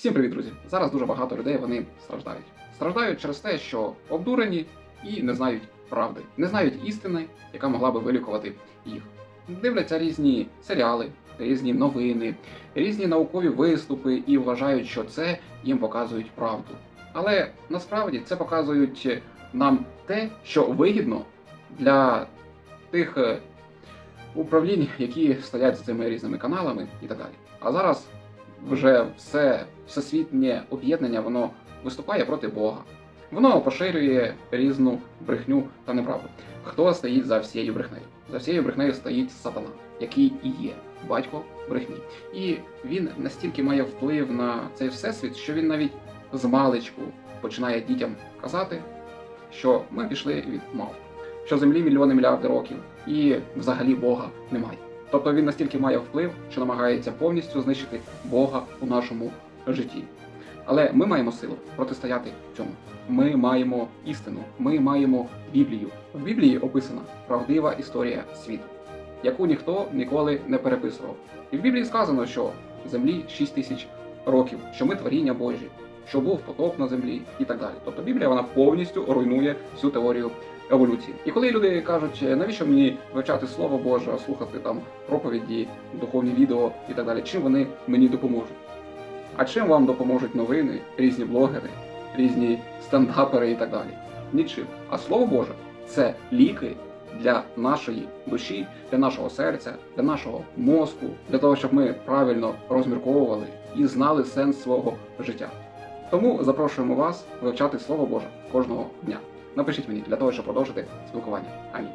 Всім привіт, друзі! Зараз дуже багато людей вони страждають. Страждають через те, що обдурені і не знають правди, не знають істини, яка могла би вилікувати їх. Дивляться різні серіали, різні новини, різні наукові виступи і вважають, що це їм показують правду. Але насправді це показують нам те, що вигідно для тих е, управлінь, які стоять за цими різними каналами і так далі. А зараз вже все всесвітнє об'єднання воно виступає проти Бога. Воно поширює різну брехню та неправду. Хто стоїть за всією брехнею? За всією брехнею стоїть сатана, який і є батько брехні. І він настільки має вплив на цей всесвіт, що він навіть з маличку починає дітям казати, що ми пішли від мав, що землі мільйони мільярди років, і взагалі Бога немає. Тобто він настільки має вплив, що намагається повністю знищити Бога у нашому житті. Але ми маємо силу протистояти цьому. Ми маємо істину, ми маємо Біблію. В Біблії описана правдива історія світу, яку ніхто ніколи не переписував. І в Біблії сказано, що землі 6 тисяч років, що ми творіння Божі, що був потоп на землі і так далі. Тобто Біблія вона повністю руйнує всю теорію еволюції. І коли люди кажуть, навіщо мені вивчати слово Боже, слухати там проповіді, духовні відео і так далі, чим вони мені допоможуть? А чим вам допоможуть новини, різні блогери, різні стендапери і так далі? Нічим. А слово Боже це ліки для нашої душі, для нашого серця, для нашого мозку, для того, щоб ми правильно розмірковували і знали сенс свого життя. Тому запрошуємо вас вивчати Слово Боже кожного дня. Напишіть мені для того, щоб продовжити спілкування. Амінь.